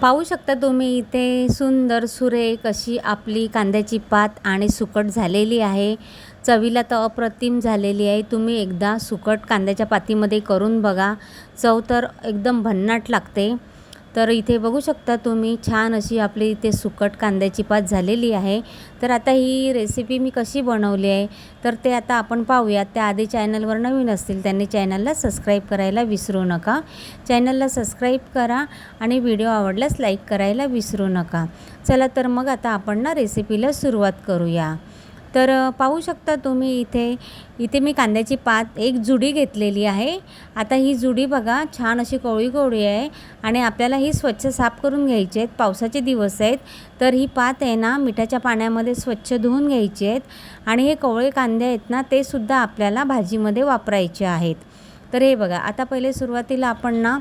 पाहू शकता तुम्ही इथे सुंदर सुरेख अशी आपली कांद्याची पात आणि सुकट झालेली आहे. चवीला तर अप्रतिम झालेली आहे. तुम्ही एकदा सुकट कांद्याच्या पातीमध्ये करून बघा. चव तर एकदम भन्नाट लागते. तर इथे बघू शकता तुम्ही छान अशी आपली इथे सुकट कांद्याची पात झालेली आहे. तर आता ही रेसिपी मी कशी बनवली आहे तर ते आता आपण पाहूयात. त्या आधी चॅनलवर नवीन असतील त्यांनी चॅनलला सबस्क्राईब करायला विसरू नका. चॅनलला सबस्क्राईब करा आणि व्हिडिओ आवडल्यास लाईक करायला विसरू नका. चला तर मग आता आपण ना रेसिपीला सुरुवात करूया. तर पाहू शकता तुम्ही इथे इथे मी कांद्याची पात एक जुडी घेतलेली आहे. आता ही जुडी बघा छान अशी कोवळी कोवळी आहे आणि आपल्याला ही स्वच्छ साफ करून घ्यायची आहेत. पावसाचे दिवस आहेत तर ही पात आहे ना मिठाच्या पाण्यामध्ये स्वच्छ धुवून घ्यायची आहेत आणि हे कोवळे कांदे आहेत ना ते सुद्धा आपल्याला भाजीमध्ये वापरायचे आहेत. तर हे बघा आता पहिले सुरुवातीला आपण ना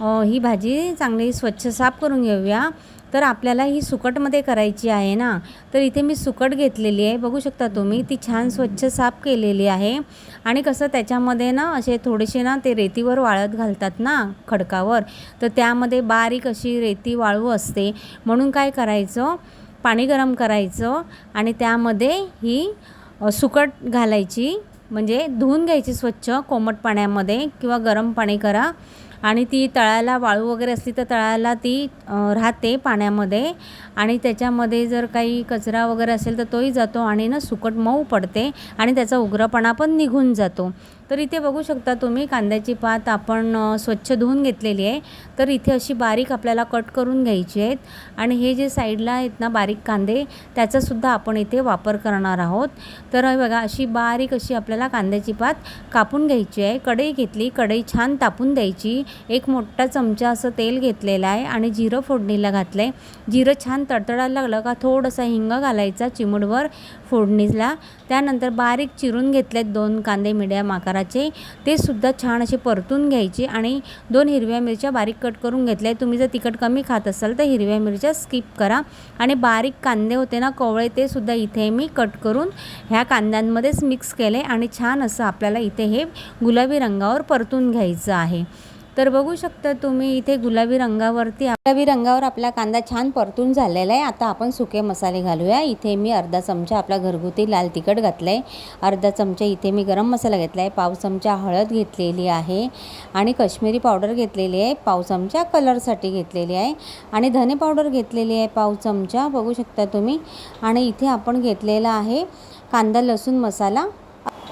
ही भाजी चांगली स्वच्छ साफ करून घेऊया. तर आपल्याला ही सुकटमध्ये करायची आहे ना? तर इथे मी सुकट घेतलेली आहे. बघू शकता तुम्ही ती छान स्वच्छ साफ केलेली आहे. आणि कसं त्याच्यामध्ये ना असे थोडेसे ना ते रेतीवर वाळत घालतात ना खडकावर. तर त्यामध्ये बारीक अशी रेती वाळू असते. म्हणून काय करायचं? पाणी गरम करायचं आणि त्यामध्ये ही सुकट घालायची. म्हणजे धुवून घ्यायची स्वच्छ कोमट पाण्यामध्ये किंवा गरम पाणी करा. आणि ती तळायला वाळू वगैरे असली तर तळायला ती राहते पाण्यामध्ये. आणि त्याच्यामध्ये जर काही कचरा वगैरे असेल तर तोही जातो आणि ना सुकट मऊ पडते आणि त्याचा उग्रपणा पण निघून जातो. तर इथे बघू शकता तुम्ही कांद्याची पात आपण स्वच्छ धुवून घेतलेली आहे. तर इथे अशी बारीक आपल्याला कट करून घ्यायची आहेत. आणि हे जे साईडला आहेत ना बारीक कांदे त्याचासुद्धा आपण इथे वापर करणार आहोत. तर बघा अशी बारीक अशी आपल्याला कांद्याची पात कापून घ्यायची आहे. कढई घेतली कढई छान तापून द्यायची. एक मोठा चमचा असं तेल घेतलेलं आहे आणि जिरं फोडणीला घातलं आहे जिरं छान तडतडायला लागलं का थोडासा हिंग घालायचा चिमूडवर फोडणीला. त्यानंतर बारीक चिरून घेतलेत दोन कांदे मिडियम आकाराचे ते सुद्धा छान असे परतून घ्यायचे आणि दोन हिरव्या मिरच्या बारीक कट करून घेतल्या. तुम्ही जर तिखट कमी खात असाल तर हिरव्या मिरच्या स्किप करा. आणि बारीक कांदे होते ना कोवळे ते सुद्धा इथे मी कट करून ह्या कांद्यांमध्येच मिक्स केले आणि छान असं आपल्याला इथे हे गुलाबी रंगावर परतून घ्यायचं आहे. तर बघू शकता तुम्ही इथे गुलाबी रंगावरती गुलाबी रंगावर आपला कांदा छान परतून झालेला आहे. आता आपण सुके मसाले घालूया. इथे मी अर्धा चमचा आपला घरगुती लाल तिखट घातलं आहे अर्धा चमचा इथे मी गरम मसाला घेतला आहे पाव चमचा हळद घेतलेली आहे आणि कश्मीरी पावडर घेतलेली आहे. पाव चमचा कलरसाठी घेतलेली आहे आणि धने पावडर घेतलेली आहे पाव चमचा. बघू शकता तुम्ही. आणि इथे आपण घेतलेला आहे कांदा लसूण मसाला.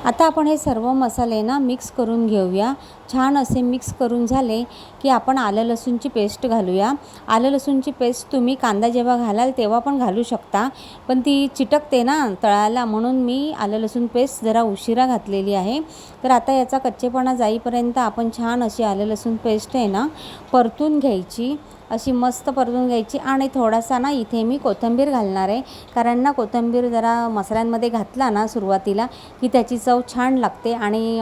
आता आपण हे सर्व मसाले ना मिक्स करून घेऊया. छान असे मिक्स करून झाले की आपण आलं लसूणची पेस्ट घालूया. आलं लसूणची पेस्ट तुम्ही कांदा जेव्हा घालाल तेव्हा पण घालू शकता. पण ती चिटकते ना तळाला म्हणून मी आलं लसूण पेस्ट जरा उशिरा घातलेली आहे. तर आता याचा कच्चेपणा जाईपर्यंत आपण छान अशी आलं लसूण पेस्ट आहे ना परतून घ्यायची. अशी मस्त परतून घ्यायची आणि थोडासा ना इथे मी कोथिंबीर घालणार आहे. कारण ना कोथिंबीर जरा मसाल्यांमध्ये घातला ना सुरुवातीला की त्याची चव छान लागते आणि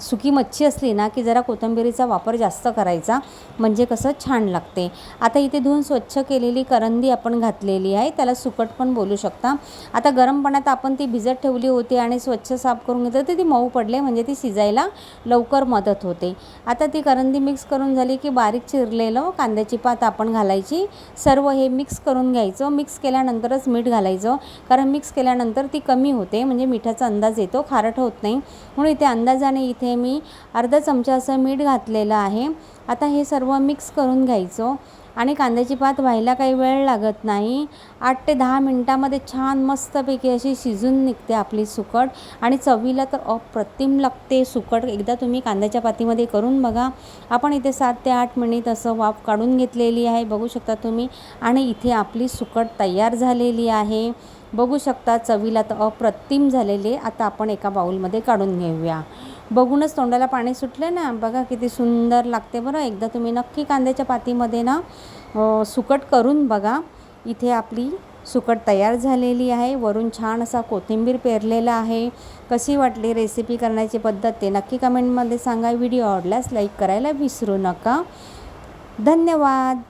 सुकी मच्छी असली ना की जरा कोथिंबीरीचा वापर जास्त करायचा म्हणजे कसं छान लागते. आता इथे धुवून स्वच्छ केलेली करंदी आपण घातलेली आहे त्याला सुकट पण बोलू शकता. आता गरम पाण्यात आपण ती भिजत ठेवली होती आणि स्वच्छ साफ करून घेतलं तर ती मऊ पडले म्हणजे ती शिजायला लवकर मदत होते. आता ती करंदी मिक्स करून झाली की बारीक चिरलेलं कांद्याची पात आपण घालायची. सर्व हे मिक्स करून घ्यायचं. मिक्स केल्यानंतरच मीठ घालायचं. कारण मिक्स केल्यानंतर ती कमी होते म्हणजे मिठाचा अंदाज येतो खारट होत नाही. म्हणून इथे अंदाजाने इथे इथे मी अर्धा चमचा असं मीठ घातलेलं आहे. आता हे सर्व मिक्स करून घ्यायचो. आणि कांद्याची पात व्हायला काही वेळ लागत नाही. आठ ते दहा मिनटामध्ये छान मस्तपैकी अशी शिजून निघते आपली सुकट. आणि चवीला तर अप्रतिम लागते सुकट. एकदा तुम्ही कांद्याच्या पातीमध्ये करून बघा. आपण इथे सात ते आठ मिनिट असं वाफ काढून घेतलेली आहे. बघू शकता तुम्ही. आणि इथे आपली सुकट तयार झालेली आहे. बघू शकता चवीला तर अप्रतिम झालेली. आहे आता आपण एका बाऊलमध्ये काढून घेऊया. बघूनच तोंडाला पाणी सुटलं ना? बघा किती सुंदर लागते बरं. एकदा तुम्ही नक्की कांद्याच्या पातीमध्ये ना सुकट करून बघा. इथे आपली सुकट तयार झालेली आहे. वरून छान असा कोथिंबीर पेरलेला आहे. कशी वाटली रेसिपी करण्याची पद्धत ते नक्की कमेंटमध्ये सांगा. व्हिडिओ आवडल्यास लाईक करायला विसरू नका. धन्यवाद.